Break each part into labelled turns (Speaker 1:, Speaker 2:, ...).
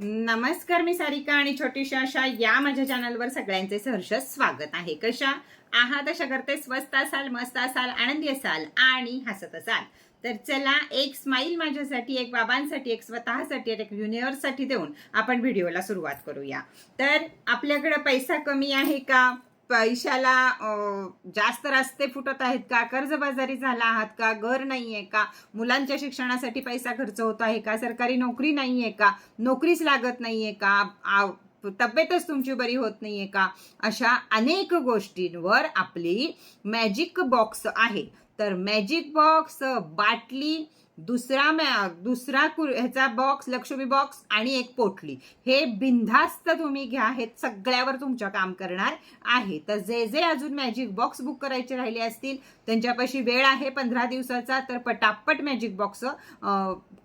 Speaker 1: नमस्कार मी सारिका आणि छोटीशा अशा या माझ्या चॅनलवर सगळ्यांचे सहर्ष स्वागत आहे. कशा आहात? अशा करते स्वस्त असाल मस्त असाल आनंदी असाल आणि हसत असाल. तर चला एक स्माईल माझ्यासाठी एक बाबांसाठी एक स्वतःसाठी आणि एक युनिव्हर्ससाठी देऊन आपण व्हिडिओला सुरुवात करूया. तर आपल्याकडे पैसा कमी आहे का? पैशाला जास्त रस्ते फुटत आहेत का? कर्जबाजारी झाला आहात का? घर नाही आहे का? मुलांच्या शिक्षणासाठी पैसा खर्च होत आहे का? सरकारी नोकरी नाही आहे का? नोकरीच लागत नाही आहे का? आ- तब्येतच तुमची बरी होत नाहीये का? अशा अनेक गोष्टींवर आपली मॅजिक बॉक्स आहे. तर मॅजिक बॉक्स बाटली दुसरा मॅ दुसरा कुर ह्याचा बॉक्स लक्ष्मी बॉक्स आणि एक पोटली. हे बिनधास्त तुम्ही घ्या हे सगळ्यावर तुमच्या काम करणार आहे. तर जे जे अजून मॅजिक बॉक्स बुक करायचे राहिले असतील त्यांच्यापाशी वेळ आहे पंधरा दिवसाचा तर पटापट मॅजिक बॉक्स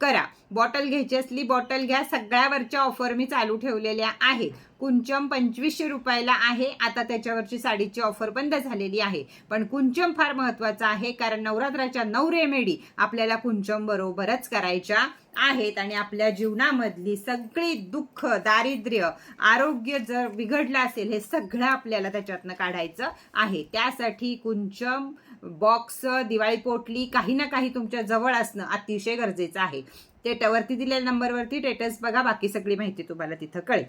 Speaker 1: करा. बॉटल घ्यायची असली बॉटल घ्या. सगळ्यावरच्या ऑफर मी चालू ठेवलेल्या आहेत. कुंचम पंचवीसशे रुपयाला आहे. आता त्याच्यावरची साडीची ऑफर बंद झालेली आहे. पण कुंचम फार महत्त्वाचा आहे कारण नवरात्राच्या नऊ रेमेडी आपल्याला कुंचम बरोबरच करायच्या आहेत. आणि आपल्या जीवनामधली सगळी दुःख दारिद्र्य आरोग्य जर बिघडलं असेल हे सगळं आपल्याला त्याच्यातनं काढायचं आहे. त्यासाठी कुंचम बॉक्स दिवाळी पोटली काही ना काही तुमच्या जवळ असणं अतिशय गरजेचं आहे. ते वरती दिलेल्या नंबरवरती टेटस बघा बाकी सगळी माहिती तुम्हाला तिथं कळेल.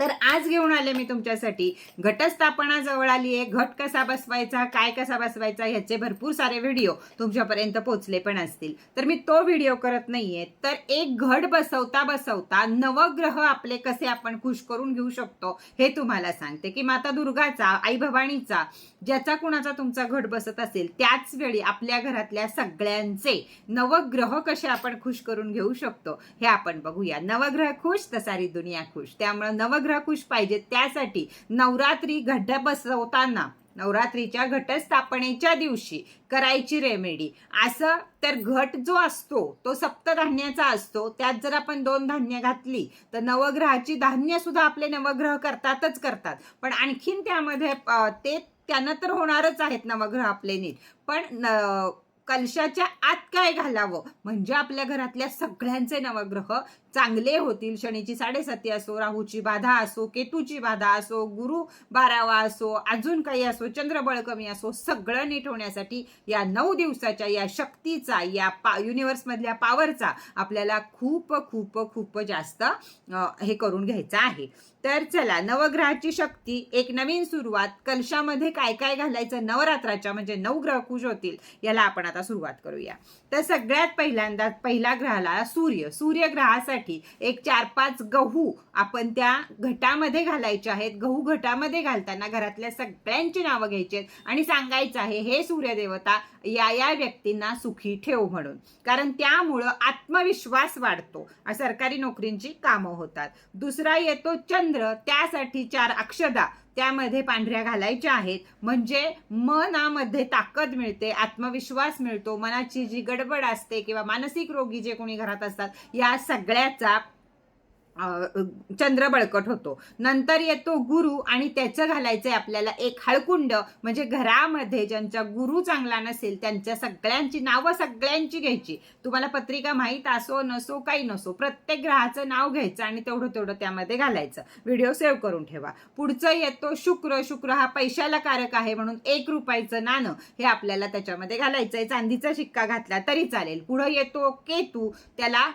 Speaker 1: तर आज घेऊन आले मी तुमच्यासाठी. घटस्थापना जवळ आली आहे घट कसा बसवायचा काय कसा बसवायचा ह्याचे भरपूर सारे व्हिडिओ तुमच्यापर्यंत पोहोचले पण असतील. तर मी तो व्हिडिओ करत नाहीये. तर एक घट बसवता बसवता नवग्रह आपले कसे आपण खुश करून घेऊ शकतो हे तुम्हाला सांगते. की माता दुर्गाचा आई भवानीचा ज्याचा कुणाचा तुमचा घट बसत असेल त्याच वेळी आपल्या घरातल्या सगळ्यांचे नवग्रह कसे आपण खुश करून घेऊ शकतो हे आपण बघूया. नवग्रह खुश तर सारी दुनिया खुश. त्यामुळे नव खुश पाहिजे. त्यासाठी नवरात्री घट बसवताना नवरात्रीच्या घटस्थापनेच्या दिवशी करायची रेमेडी असं तर घट जो असतो तो सप्तधान्याचा असतो. त्यात जर आपण दोन धान्य घातली तर नवग्रहाची धान्य सुद्धा आपले नवग्रह करतातच करतात. पण आणखीन त्यामध्ये ते त्यानं तर होणारच आहेत नवग्रह आपले नीट. पण कलशाच्या आत काय घालावं? म्हणजे आपल्या घरातल्या सगळ्यांचे नवग्रह चांगले होतील. शनीची साडेसाती असो राहूची बाधा असो केतूची बाधा असो गुरु बारावा असो अजून काही असो चंद्रबळ कमी असो सगळं नीट होण्यासाठी या नऊ दिवसाच्या या शक्तीचा या पा युनिव्हर्समधल्या पॉवरचा आपल्याला खूप खूप खूप जास्त हे करून घ्यायचं आहे. तर चला नवग्रहाची शक्ती एक नवीन सुरुवात. कलशामध्ये काय काय घालायचं? नवरात्राच्या म्हणजे नऊ ग्रह खुश होतील. याला आपण आता सुरुवात करूया. तर सगळ्यात पहिल्यांदा पहिला ग्रहाला सूर्य. सूर्यग्रहासाठी एक चार पाच गहू आपण त्या घटामध्ये घालायचे आहेत. गहू घटामध्ये घालताना घरातल्या सगळ्यांची नावं घ्यायची आहेत आणि सांगायचं आहे हे सूर्यदेवता या या व्यक्तींना सुखी ठेव म्हणून. कारण त्यामुळं आत्मविश्वास वाढतो. सरकारी नोकरींची कामं होतात. दुसरा येतो चंद्र. त्यासाठी चार अक्षदा. त्यामध्ये पांढऱ्या घालायच्या आहेत. म्हणजे मनामध्ये ताकद मिळते आत्मविश्वास मिळतो मनाची जी गडबड असते किंवा मानसिक रोगी जे कोणी घरात असतात या सगळ्याचा चंद्र बळकट होतो. नंतर येतो गुरु आणि त्याचं घालायचंय आपल्याला एक हळकुंड. म्हणजे घरामध्ये ज्यांचा गुरु चांगला नसेल त्यांच्या सगळ्यांची नावं सगळ्यांची घ्यायची. तुम्हाला पत्रिका माहीत असो नसो काही नसो प्रत्येक ग्रहाचं नाव घ्यायचं आणि तेवढं तेवढं त्यामध्ये घालायचं. व्हिडिओ सेव्ह करून ठेवा. पुढचं येतो शुक्र. शुक्र हा पैशाला कारक आहे म्हणून एक रुपयाचं नाणं हे आपल्याला त्याच्यामध्ये घालायचंय. चांदीचा शिक्का घातला तरी चालेल. पुढं येतो केतू. त्याला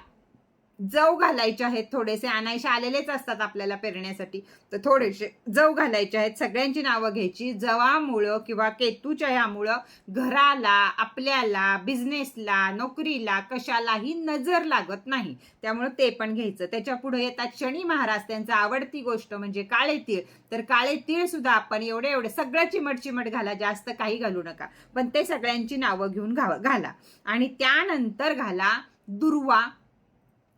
Speaker 1: जव घालायचे आहेत थोडेसे. आणायचे आलेलेच असतात आपल्याला पेरण्यासाठी. तर थोडेसे जव घालायचे आहेत. सगळ्यांची नावं घ्यायची. जवामुळं किंवा केतूच्या ह्यामुळं घराला आपल्याला बिझनेसला नोकरीला कशालाही नजर लागत नाही. त्यामुळं ते पण घ्यायचं. त्याच्या पुढे येतात शनी महाराज. त्यांचं आवडती गोष्ट म्हणजे काळे तीळ. तर काळे तीळ सुद्धा आपण एवढे एवढे सगळं चिमट चिमट घाला. जास्त काही घालू नका. पण ते सगळ्यांची नावं घेऊन घाला. आणि त्यानंतर घाला दुर्वा.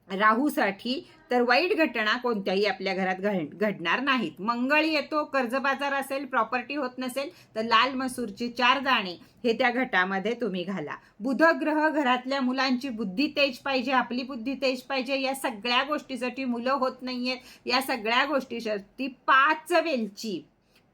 Speaker 1: राहूसाठी तर वाईट घटना कोणत्याही आपल्या घरात घड घडणार नाहीत. मंगळ येतो कर्ज बाजार असेल प्रॉपर्टी होत नसेल तर लाल मसूरचे चार दाणे हे त्या घटामध्ये तुम्ही घाला. बुध ग्रह घरातल्या मुलांची बुद्धी तेज पाहिजे आपली बुद्धी तेज पाहिजे या सगळ्या गोष्टीसाठी मुलं होत नाहीयेत. या सगळ्या गोष्टीसाठी पाच वेलची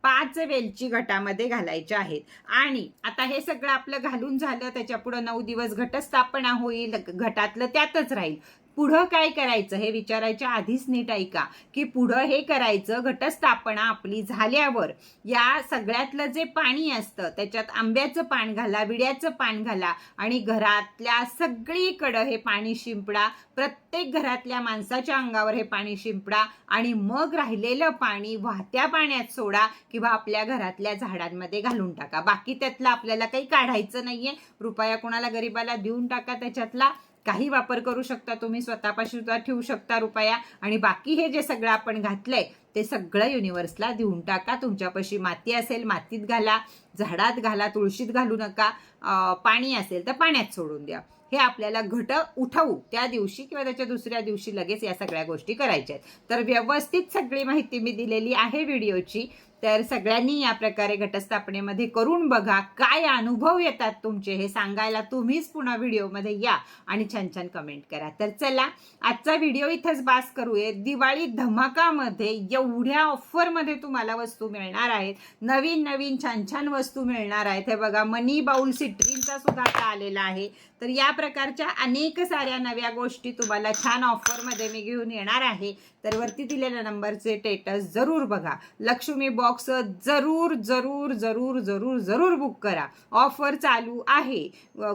Speaker 1: पाच वेलची घटामध्ये घालायच्या आहेत. आणि आता हे सगळं आपलं घालून झालं त्याच्या पुढं नऊ दिवस घटस्थापना होईल घटातलं त्यातच राहील. पुढं काय करायचं हे विचारायच्या आधीच नीट ऐका की पुढं हे करायचं घटस्थापना आपली झाल्यावर या सगळ्यातलं जे पाणी असतं त्याच्यात आंब्याचं पान घाला विड्याचं पान घाला आणि घरातल्या सगळीकडं हे पाणी शिंपडा प्रत्येक घरातल्या माणसाच्या अंगावर हे पाणी शिंपडा आणि मग राहिलेलं पाणी वाहत्या पाण्यात सोडा किंवा आपल्या घरातल्या झाडांमध्ये घालून टाका. बाकी त्यातलं आपल्याला काही काढायचं नाहीये. रुपया कोणाला गरीबाला देऊन टाका त्याच्यातला. काही वापर करू शकता तुम्ही स्वतःपाशी सुद्धा ठेवू शकता रुपया. आणि बाकी हे जे सगळं आपण घातलंय ते सगळं युनिव्हर्सला देऊन टाका. तुमच्यापाशी माती असेल मातीत घाला. झाडात घाला तुळशीत घालू नका. पाणी असेल तर पाण्यात सोडून द्या. हे आपल्याला घट उठवू त्या दिवशी किंवा त्याच्या दुसऱ्या दिवशी लगेच या सगळ्या गोष्टी करायच्या आहेत. तर व्यवस्थित सगळी माहिती मी दिलेली आहे व्हिडिओची. तर सगळ्यांनी या प्रकारे घटस्थापनेमध्ये करून बघा काय अनुभव येतात तुमचे हे सांगायला तुम्हीच पुन्हा व्हिडिओमध्ये या आणि छान छान कमेंट करा. तर चला आजचा व्हिडिओ इथंच बास करूये. दिवाळी धमाकामध्ये एवढ्या ऑफरमध्ये तुम्हाला वस्तू मिळणार आहेत. नवीन नवीन छान छान वस्तू मिळणार आहेत. हे बघा मनी बाउल सिट्रीनचा सुद्धा आता आलेला आहे. तर या प्रकारच्या अनेक साऱ्या नव्या गोष्टी तुम्हाला छान ऑफरमध्ये मी घेऊन येणार आहे. तर वरती दिलेल्या नंबरचे टेटस जरूर बघा. लक्ष्मी बॉक्स जरूर जरूर जरूर जरूर जरूर बुक करा. ऑफर चालू आहे.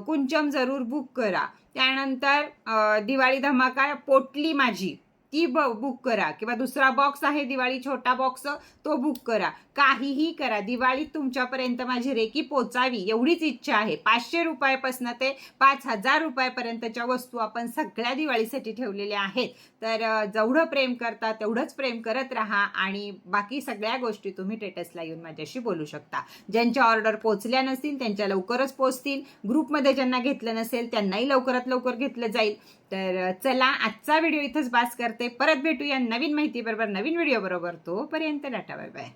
Speaker 1: कुंचम जरूर बुक करा. त्यानंतर दिवाळी धमाका पोटली माझी. ती ब बुक करा. किंवा दुसरा बॉक्स आहे दिवाळी छोटा बॉक्स तो बुक करा. काहीही करा. दिवाळीत तुमच्यापर्यंत माझी रेकी पोचावी एवढीच इच्छा आहे. पाचशे रुपयापासून ते पाच हजार रुपयापर्यंतच्या वस्तू आपण सगळ्या दिवाळीसाठी ठेवलेल्या आहेत. तर जेवढं प्रेम करता तेवढंच प्रेम करत राहा आणि बाकी सगळ्या गोष्टी तुम्ही टेटसला येऊन माझ्याशी बोलू शकता. ज्यांच्या ऑर्डर पोचल्या नसतील त्यांच्या लवकरच पोचतील. ग्रुपमध्ये ज्यांना घेतलं नसेल त्यांनाही लवकरात लवकर घेतलं जाईल. तर चला आजचा व्हिडिओ इथंच बास करता. परत भेटूया नवीन माहिती बरोबर नवीन व्हिडिओ बरोबर. तोपर्यंत डाटा बाय बाय